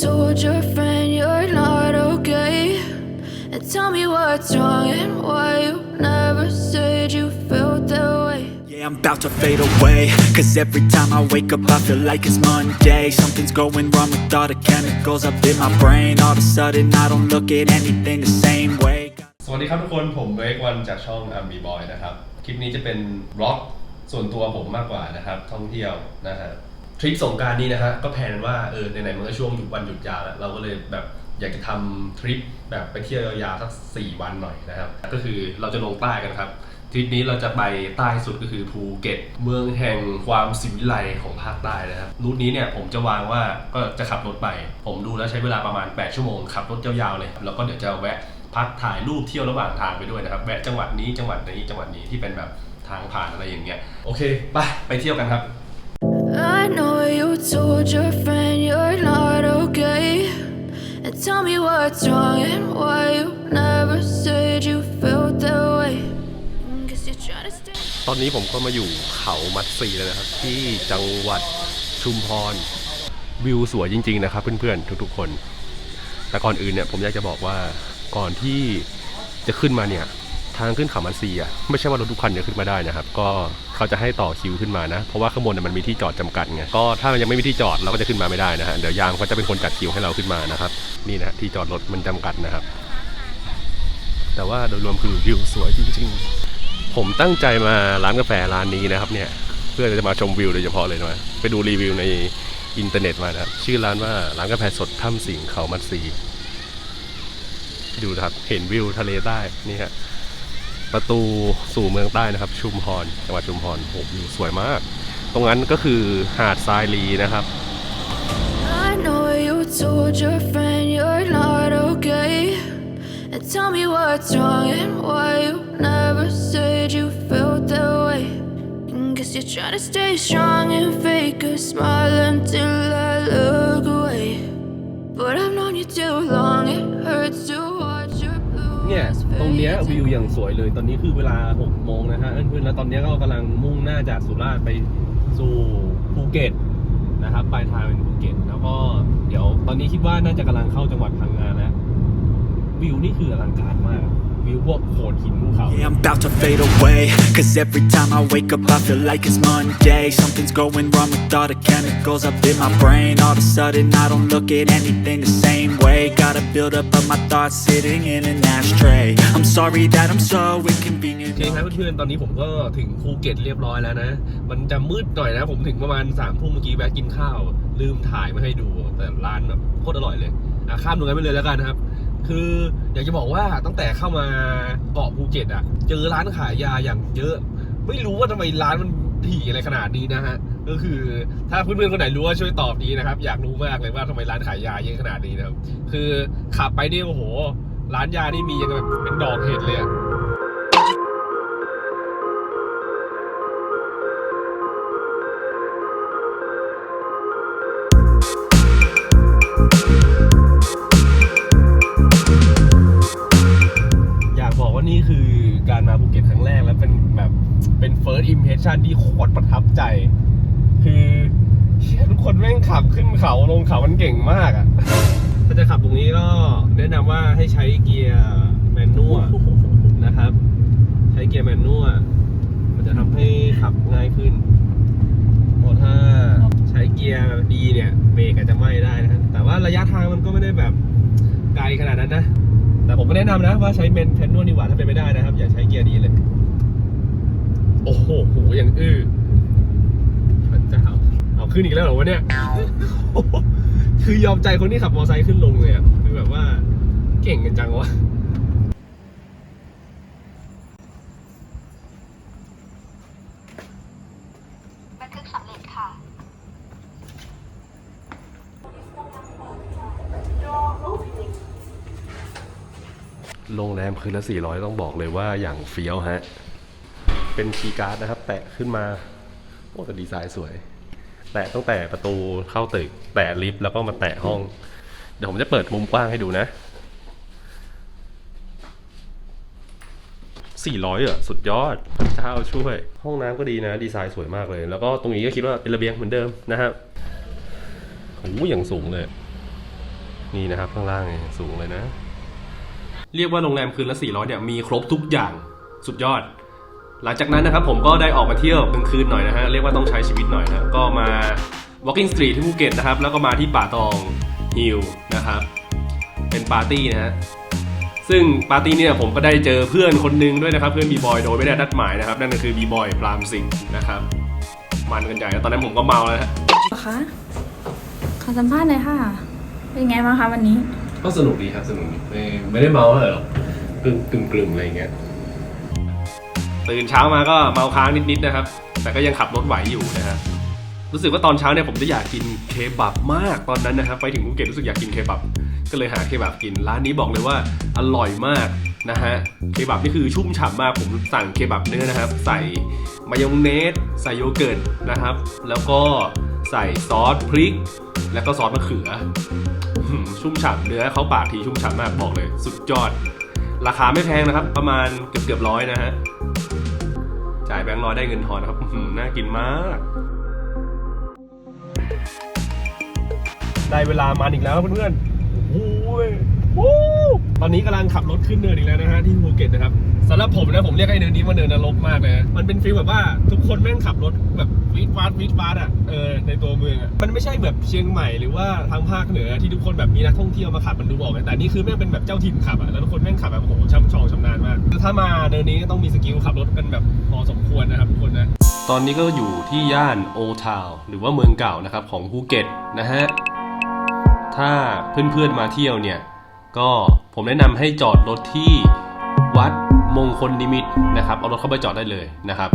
told your friend you're not okay? And tell me what's wrong and why you never said you felt that way. Yeah, I'm about to fade away. Cause every time I wake up, I feel like it's Monday. Something's going wrong with all the chemicals up in my brain. All of a sudden, I don't look at anything the same way. สวัสดีครับทุกคน ผมเบรกวันจากช่องอัมบีบอยนะครับ คลิปนี้จะเป็นบล็อกส่วนตัวผมมากกว่านะครับ ท่องเที่ยวนะฮะ ทริปสงการนี้นะฮะก็แพลนว่าเออไหนๆมันก็ช่วงหยุดวันหยุดยาวแล้วเราก็เลยแบบอยากจะทำทริปแบบไปเที่ยวยาวๆสัก4วันหน่อยนะครับ ก็คือเราจะลงใต้กันครับ ทริปนี้เราจะไปใต้สุดก็คือภูเก็ต เมืองแห่งความสิวิไลของภาคใต้นะครับรูทนี้เนี่ยผมจะวางว่าก็จะขับรถไป ผมดูแล้วใช้เวลาประมาณ 8 ชั่วโมงขับรถยาวๆเลย แล้วก็เดี๋ยวจะแวะพักถ่ายรูปเที่ยวระหว่างทางไปด้วยนะครับ แวะจังหวัดนี้จังหวัดนี้จังหวัดนี้ที่เป็นแบบทางผ่านอะไรอย่างเงี้ย โอเค ไปไปเที่ยวกันครับ I know you told your friend you're not okay. And tell me what's wrong and why you never said you felt that way. Guess you're trying to stay. ตอนนี้ผมก็มาอยู่เขามัดซีแล้วนะครับ ที่จังหวัดชุมพร วิวสวยจริง ๆ นะครับ เพื่อนๆทุกๆคน แต่ก่อนอื่นเนี่ยผมอยากจะบอกว่าก่อนที่จะขึ้นมาเนี่ย ทางขึ้นเขามัดซีอะไม่ใช่ว่ารถทุกคันจะขึ้นมาได้นะครับ ก็เขาจะให้ต่อคิวขึ้นมานะ เพราะว่าข้างบนเนมันมีที่จอดจำกัดไงก็ถ้ามันยังไม่มีที่จอดเราก็จะขึ้นมาไม่ได้นะฮะเดี๋ยวยามเขาจะเป็นคนจัดคิวให้เราขึ้นมานะครับ นี่นะที่จอดรถมันจำกัดนะครับ แต่ว่าโดยรวมคือวิวสวยจริงๆ ผมตั้งใจมาร้านกาแฟร้านนี้นะครับ เนี่ยเพื่อจะมาชมวิวโดยเฉพาะเลยนะไปดูรีวิวในอินเทอร์เน็ตมานะครับชื่อร้านว่าร้านกาแฟสดถ้ำสิงเขามัดซีดูครับเห็นวิวทะเลใต้นี่ฮะ ประตูสู่เมืองใต้นะครับ ชุมพรจังหวัดชุมพรโหวิวสวยมาก ตรงนั้นก็คือหาดทรายลีนะครับ I know you told your friend you're not okay. And tell me what's wrong and why you never said you felt that way. Guess you're trying to stay strong and fake a smile until I look away. But I've known you too long, it hurts to watch your blue เนี่ย eyes ต รงเนี้ยวิวอย่างสวยเลย ตอนนี้คือเวลา6โมงนะฮะเพื่อนๆแล้วตอนนี้ก็กำลังมุ่งหน้าจากสุราษฎร์ไปสู่ภูเก็ตนะครับปลายทางเป็นภูเก็ต แล้วก็เดี๋ยวตอนนี้คิดว่าน่าจะกำลังเข้าจังหวัดพังงาแล้ววิวนี่คืออลังการมาก วิวพวกโขดหินภูเขา Yeah, I'm about to fade away. Cause every time I wake up, I feel like it's Monday. Something's going wrong with all the chemicals up in my brain. All of a sudden, I don't look at anything the same way. Gotta build up of my thoughts sitting in an ashtray. I'm sorry that I'm so โอ inconvenient. เคครับเพื่อนๆตอนนี้ผมก็ถึงภูเก็ตเรียบร้อยแล้วนะ มันจะมืดหน่อยนะ ผมถึงประมาณสามทุ่มเมื่อกี้แวะกินข้าว ลืมถ่ายมาให้ดู แต่ร้านแบบโคตรอร่อยเลยอะข้ามตรงนั้นไปเลยแล้วกันนะครับ คืออยากจะบอกว่าตั้งแต่เข้ามาเกาะภูเก็ตอะ เจอร้านขายยาอย่างเยอะ ไม่รู้ว่าทำไมร้านมันถี่อะไรขนาดนี้นะฮะก็คือถ้าเพื่อนๆคนไหนรู้ว่าช่วยตอบดีนะครับ อยากรู้มากเลยว่าทำไมร้านขายยาเยอะขนาดนี้นะครับ คือขับไปเนี่ยโอ้โห ร้านยานี่มียังแบบเป็นดอกเห็ดเลยอะ ชาดีโคตรประทับใจ คือเชี่ยทุกคนแม่งขับขึ้นเขาลงเขามันเก่งมากอะ ถ้าจะขับตรงนี้ก็แนะนำว่าให้ใช้เกียร์แมนนวลนะครับ ใช้เกียร์แมนนวลมันจะทำให้ขับง่ายขึ้นเพราะถ้าใช้เกียร์ดีเนี่ยเบรกอาจจะไหม้ได้นะแต่ว่าระยะทางมันก็ไม่ได้แบบไกลขนาดนั้นนะ แต่ผมก็แนะนำนะว่าใช้เมนแพนนวลดีกว่าถ้าเป็นไม่ได้นะครับ อย่าใช้เกียร์ดีเลย โอ้โหโหอย่างอื้อพระเจ้าเอาขึ้นอีกแล้วเหรอวะเนี่ย คือยอมใจคนที่ขับมอเตอร์ไซค์ขึ้นลงเลยอะคือแบบว่าเก่งกันจังวะบันทึกสำเร็จค่ะโรงแรมคืนละ400 ต้องบอกเลยว่าอย่างเฟี้ยวฮะ เป็นคีย์การ์ดนะครับ แตะขึ้นมา โอ้แต่ดีไซน์สวย แตะตั้งแต่ประตูเข้าตึก แตะลิฟต์แล้วก็มาแตะห้อง เดี๋ยวผมจะเปิดมุมกว้างให้ดูนะ400อะสุดยอดพระเจ้าช่วย ห้องน้ำก็ดีนะ ดีไซน์สวยมากเลย แล้วก็ตรงนี้ก็คิดว่าเป็นระเบียงเหมือนเดิมนะครับโอ้อย่างสูงเลย นี่นะครับข้างล่างเนี่ยสูงเลยนะ เรียกว่าโรงแรมคืนละ400เนี่ยมีครบทุกอย่างสุดยอด หลังจากนั้นนะครับผมก็ได้ออกมาเที่ยวกลางคืนหน่อยนะฮะเรียกว่าต้องใช้ชีวิตหน่อยนะก็มา walking street ที่ภูเก็ตนะครับ แล้วก็มาที่ป่าตองฮิลนะครับ เป็นปาร์ตี้นะฮะซึ่งปาร์ตี้เนี่ยผมก็ได้เจอเพื่อนคนหนึงด้วยนะครับ เพื่อนบีบอยโดยไม่ได้นัดหมายนะครับ นั่นก็คือบีบอยปรามสิงห์นะครับ มันกันใหญ่แล้วตอนนั้นผมก็เมาแล้วฮะคะขอสัมภาษณ์หน่อยค่ะ เป็นไงบ้างคะวันนี้ ก็สนุกดีครับสนุกดีไม่ไม่ได้เมาเลยหรอกกึ่งกึ่งกลึ่งอะไรอย่างเงี้ย ตื่นเช้ามาก็เมาค้างนิดๆนะครับ แต่ก็ยังขับรถไหวอยู่นะฮะรู้สึกว่าตอนเช้าเนี่ยผมจะอยากกินเคบับมากตอนนั้นนะครับไปถึงภูเก็ตรู้สึกอยากกินเคบับ ก็เลยหาเคบับกินร้านนี้บอกเลยว่าอร่อยมากนะฮะเคบับนี่คือชุ่มฉ่ำมากผมสั่งเคบับเนื้อนะครับ ใส่มายองเนสใส่โยเกิร์ตนะครับ แล้วก็ใส่ซอสพริก แล้วก็ซอสมะเขืออื้อหือชุ่มฉ่ำเนื้อเขาปากทีชุ่มฉ่ำมากบอกเลย สุดยอด ราคาไม่แพงนะครับ ประมาณเกือบเกือบร้อยนะฮะ จ่ายแบงค์ร้อยได้เงินทอนนะครับน่ากินมาก ได้เวลามาอีกแล้วเพื่อนๆโอ้ย ตอนนี้กำลังขับรถขึ้นเนินอีกแล้วนะฮะที่ภูเก็ตนะครับสำหรับผมนะผมเรียกไอ้เนินนี้ว่าเนินนรกมากเลย มันเป็นฟีลแบบว่าทุกคนแม่งขับรถแบบวิดวาดวิดวาดอะเออในตัวเมืองอะมันไม่ใช่แบบเชียงใหม่หรือว่าทางภาคเหนือที่ทุกคนแบบมีนักท่องเที่ยวมาขับมันดูออกนะแต่นี่คือแม่งเป็นแบบเจ้าถิ่นขับอะแล้วทุกคนแม่งขับแบบโอ้โหช่ำชองชำนาญมากถ้ามาเนินนี้ก็ต้องมีสกิลขับรถกันแบบพอสมควรนะครับทุกคนนะตอนนี้ก็อยู่ที่ย่านโอทาวหรือว่าเมืองเก่านะครับของภูเก็ตนะฮะถ้าเพื่อนๆมาเที่ยวเนี่ย ก็ผมแนะนำให้จอดรถที่วัดมงคลนิมิตนะครับ เอารถเข้าไปจอดได้เลยนะครับ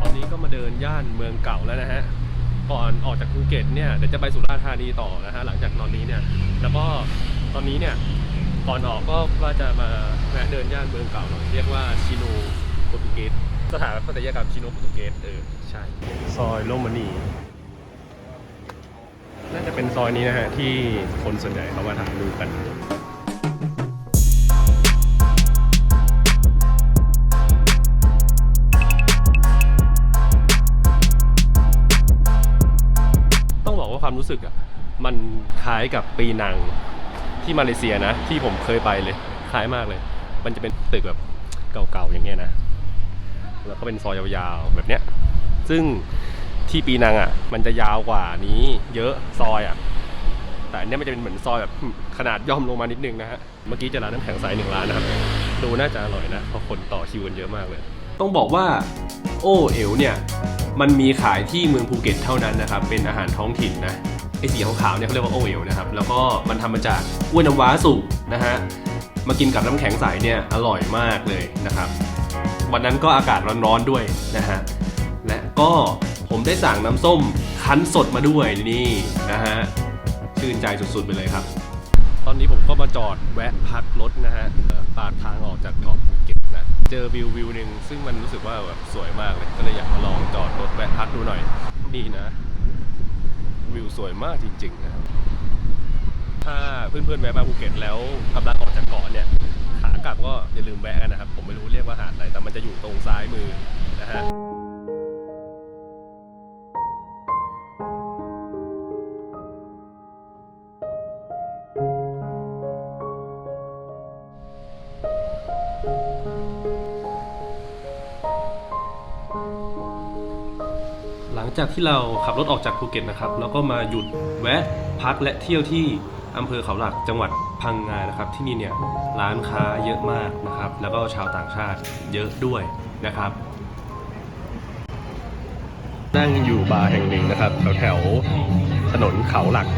ตอนนี้ก็มาเดินย่านเมืองเก่าแล้วนะฮะ ก่อนออกจากภูเก็ตเนี่ยเดี๋ยวจะไปสุราษฎร์ธานีต่อนะฮะหลังจากตอนนี้เนี่ย แล้วก็ตอนนี้เนี่ยก่อนออกก็ว่าจะมาแวะเดินย่านเมืองเก่าหน่อยเรียกว่าชิโนโปรตุเกส สถาปัตยกรรมชิโนโปรตุเกสเออใช่ ซอยโรมานีน่าจะเป็นซอยนี้นะฮะ ที่คนส่วนใหญ่เขามาถ่ายรูปกัน ต้องบอกว่าความรู้สึกอะ มันคล้ายกับปีนังที่มาเลเซียนะ ที่ผมเคยไปเลย คล้ายมากเลย มันจะเป็นตึกแบบเก่าๆอย่างเงี้ยนะ แล้วก็เป็นซอยยาวๆแบบเนี้ย ซึ่งที่ปีนังอะ มันจะยาวกว่านี้เยอะซอยอะ แต่อันเนี้ยมันจะเป็นเหมือนซอยแบบขนาดย่อมลงมานิดนึงนะฮะ เมื่อกี้เจะร้านน้ำแข็งใสหนึ่งร้านนะครับ ดูน่าจะอร่อยนะเพราะคนต่อคิวกันเยอะมากเลย ต้องบอกว่าโอเอ๋วเนี่ย มันมีขายที่เมืองภูเก็ตเท่านั้นนะครับ เป็นอาหารท้องถิ่นนะ ไอสีขาวๆเนี่ยเขาเรียกว่าโอเอ๋วนะครับ แล้วก็มันทำมาจากกล้วยน้ำว้าสุกนะฮะ มากินกับน้ำแข็งใสเนี่ยอร่อยมากเลยนะครับ วันนั้นก็อากาศร้อนๆด้วยนะฮะ และก็ผมได้สั่งน้ำส้มคั้นสดมาด้วยนี่นะฮะ ชื่นใจสุดๆไปเลยครับ ตอนนี้ผมก็มาจอดแวะพักรถนะฮะปากทางออกจากเกาะภูเก็ตนะ เจอวิววิวหนึ่งซึ่งมันรู้สึกว่าแบบสวยมากเลย ก็เลยอยากมาลองจอดรถแวะพักดูหน่อยนี่นะ วิวสวยมากจริงๆนะถ้าเพื่อนๆแวะมาภูเก็ตแล้วกำลังออกจากเกาะเนี่ย ขับก็อย่าลืมแวะกันนะครับ ผมไม่รู้เรียกว่าหาดอะไรแต่มันจะอยู่ตรงซ้ายมือนะฮะหลังจากที่เราขับรถออกจากภูเก็ตนะครับ แล้วก็มาหยุดแวะพักและเที่ยวที่อำเภอเขาหลักจังหวัด พังงานะครับที่นี่เนี่ยร้านค้าเยอะมากนะครับ แล้วก็ชาวต่างชาติเยอะด้วยนะครับนั่งอยู่บาร์แห่งหนึ่งนะครับแถวแถวถนนเขาหลัก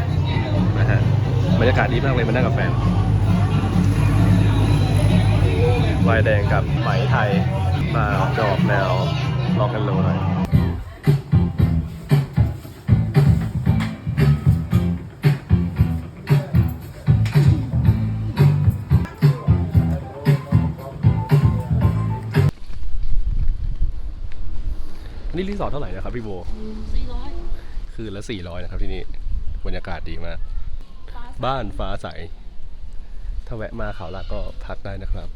นะฮะบรรยากาศดีมากเลยมานั่งกับแฟนวายแดงกับไหมไทยมาจอกแนวล็อกกันโลหน่อย ที่รีสอร์ทเท่าไหร่นะครับพี่โบสี่ร้อยคืนละสี่ร้อยนะครับที่นี่บรรยากาศดีมาก บ้านฟ้าใส ถ้าแวะมาเขาหลักก็พักได้นะครับ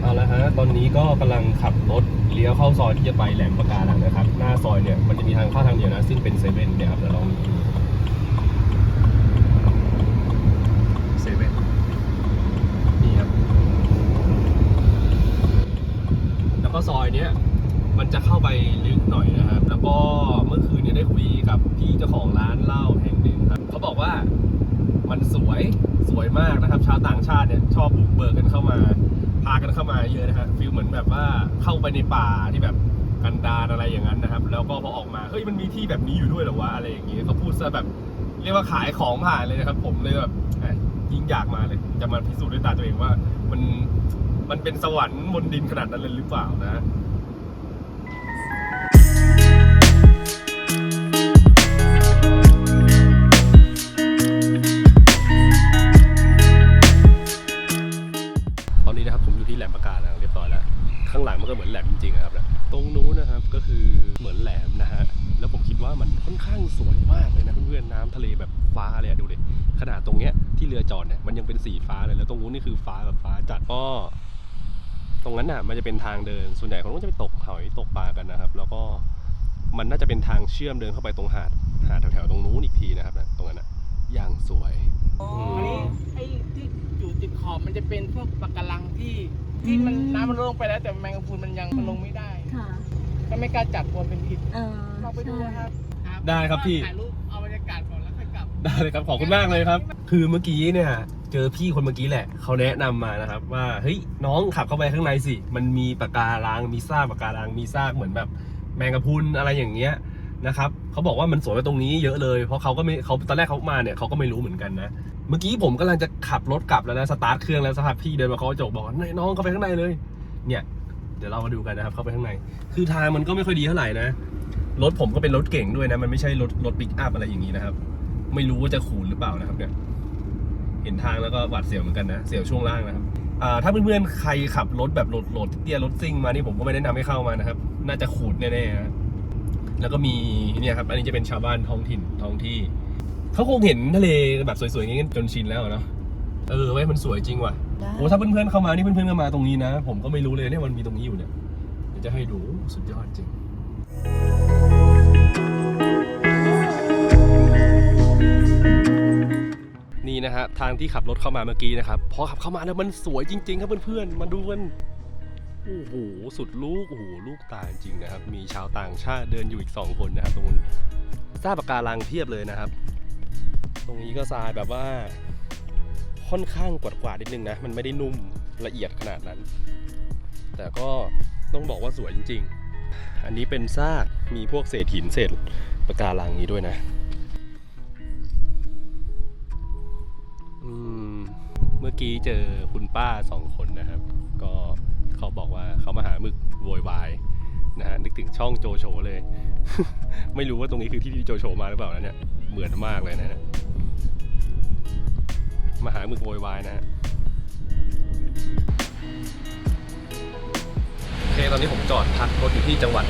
เอาละฮะ ตอนนี้ก็กำลังขับรถเลี้ยวเข้าซอยที่จะไปแหลมปะการังนะครับ หน้าซอยเนี่ยมันจะมีทางเข้าทางเดียวนะ ซึ่งเป็นเซเว่นเนี่ยครับแล้วลอง ในป่าที่แบบกันดารอะไรอย่างนั้นนะครับ แล้วก็พอออกมาเฮ้ยมันมีที่แบบนี้อยู่ด้วยเหรอวะอะไรอย่างเงี้ยเขาพูดซะแบบเรียกว่าขายของผ่านเลยนะครับ ผมเลยแบบเอ้ยยิ่งอยากมาเลย จะมาพิสูจน์ด้วยตาตัวเองว่า มันมันเป็นสวรรค์บนดินขนาดนั้นเลยหรือเปล่านะ ข้างหลังมันก็เหมือนแหลมจริงๆอะครับนะตรงนู้นนะครับก็คือเหมือนแหลมนะฮะแล้วผมคิดว่ามันค่อนข้างสวยมากเลยนะเพื่อนๆน้ำทะเลแบบฟ้าเลยอะดูดิขนาดตรงเนี้ยที่เรือจอดเนี่ยมันยังเป็นสีฟ้าเลยแล้วตรงนู้นนี่คือฟ้าแบบฟ้าจัดก็ตรงนั้นน่ะมันจะเป็นทางเดินส่วนใหญ่เขาก็จะไปตกหอยตกปลากันนะครับ แล้วก็มันน่าจะเป็นทางเชื่อมเดินเข้าไปตรงหาดหาดแถวๆตรงนู้นอีกทีนะครับนะตรงนั้นน่ะอย่างสวยอันนี้ไอ้ที่อยู่ติดขอบมันจะเป็นพวกปะการังที่ ที่มันน้ำมันลงไปแล้ว แต่แมงกะพรุนมันยังมันลงไม่ได้ ค่ะ ก็ไม่กล้าจับกลัวเป็นพิษเออลองไปดูนะครับได้ครับพี่ ถ่ายรูปเอาบรรยากาศก่อนแล้วค่อยกลับ ได้เลยครับขอบคุณมากเลยครับ คือเมื่อกี้เนี่ยเจอพี่คนเมื่อกี้แหละเขาแนะนำมานะครับ ว่าเฮ้ยน้องขับเข้าไปข้างในสิ มันมีปะการังมีซากปะการังมีซากเหมือนแบบแมงกะพรุนอะไรอย่างเงี้ย นะครับเขาบอกว่ามันสวยกว่าตรงนี้เยอะเลย เพราะเขาก็ไม่เขาตอนแรกเขามาเนี่ยเขาก็ไม่รู้เหมือนกันนะ เมื่อกี้ผมกำลังจะขับรถกลับแล้วนะสตาร์ทเครื่องแล้วสักพักพี่เดินมาเคาะกระจกบอกน้องเข้าไปข้างในเลย เนี่ย เดี๋ยวเรามาดูกันนะครับเข้าไปข้างใน คือทางมันก็ไม่ค่อยดีเท่าไหร่นะรถผมก็เป็นรถเก่งด้วยนะมันไม่ใช่รถรถปิกอัพอะไรอย่างนี้นะครับ ไม่รู้ว่าจะขูนหรือเปล่านะครับเนี่ยเห็นทางแล้วก็หวาดเสียวเหมือนกันนะเสียวช่วงล่างนะครับถ้าเพื่อนๆใครขับรถแบบโหลดโหลดเตี้ยรถซิ่งมานี่ผมก็ไม่แนะนำให้เข้ามานะครับ น่าจะขูดแน่ๆนะ แล้วก็มีเนี่ยครับ อันนี้จะเป็นชาวบ้านท้องถิ่นท้องที่ เขาคงเห็นทะเลแบบสวยๆอย่างนี้กันจนชินแล้วอะเนาะเออไว้ยมันสวยจริงว่ะโอ้ถ้าเพื่อนๆเข้ามานี่เพื่อนๆก็มาตรงนี้นะ ผมก็ไม่รู้เลยเนี่ยมันมีตรงนี้อยู่เนี่ยเดี๋ยวจะให้ดูสุดยอดจริงนี่นะฮะทางที่ขับรถเข้ามาเมื่อกี้นะครับพอขับเข้ามาแล้วมันสวยจริง ๆ ครับเพื่อนๆมาดูกัน โอ้โหสุดลูกโอ้โหลูกตาจริงๆนะครับ มีชาวต่างชาติเดินอยู่อีกสองคนนะครับตรงนู้นซาบปากการังเพียบเลยนะครับ ตรงนี้ก็ทรายแบบว่า ค่อนข้างกวาดกวาดนิดนึงนะ มันไม่ได้นุ่มละเอียดขนาดนั้น แต่ก็ต้องบอกว่าสวยจริง ๆ อันนี้เป็นซากมีพวกเศษหินเศษปะการังนี้ด้วยนะอืมเมื่อกี้เจอคุณป้าสองคน เขาบอกว่าเขามาหาหมึกโวยวายนะฮะนึกถึงช่องโจโฉเลย ไม่รู้ว่าตรงนี้คือที่ที่โจโฉมาหรือเปล่านะเนี่ยเหมือนมากเลยนะฮะมาหาหมึกโวยวายนะฮะโอเคตอนนี้ผมจอดพักรถอยู่ที่จังหวัด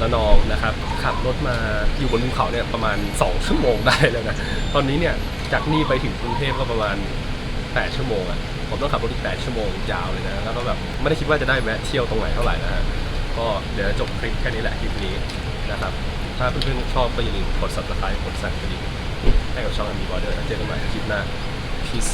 ระนองนะครับ ขับรถมาอยู่บนภูเขาเนี่ยประมาณ 2 ชั่วโมงได้แล้วนะ ตอนนี้เนี่ยจากนี่ไปถึงกรุงเทพก็ประมาณ 8 ชั่วโมงอะ ผมต้องขับรถอีก8ชั่วโมงยาวเลยนะ แล้วก็แบบไม่ได้คิดว่าจะได้แวะเที่ยวตรงไหนเท่าไหร่นะฮะ ก็เดี๋ยวจบคลิปแค่นี้แหละคลิปนี้นะครับ ถ้าเพื่อนๆชอบก็อย่าลืมกด subscribe กดสั่นกระดิ่งให้กับช่องมีบอร์เดอร์เจอกันใหม่คลิปหน้า peace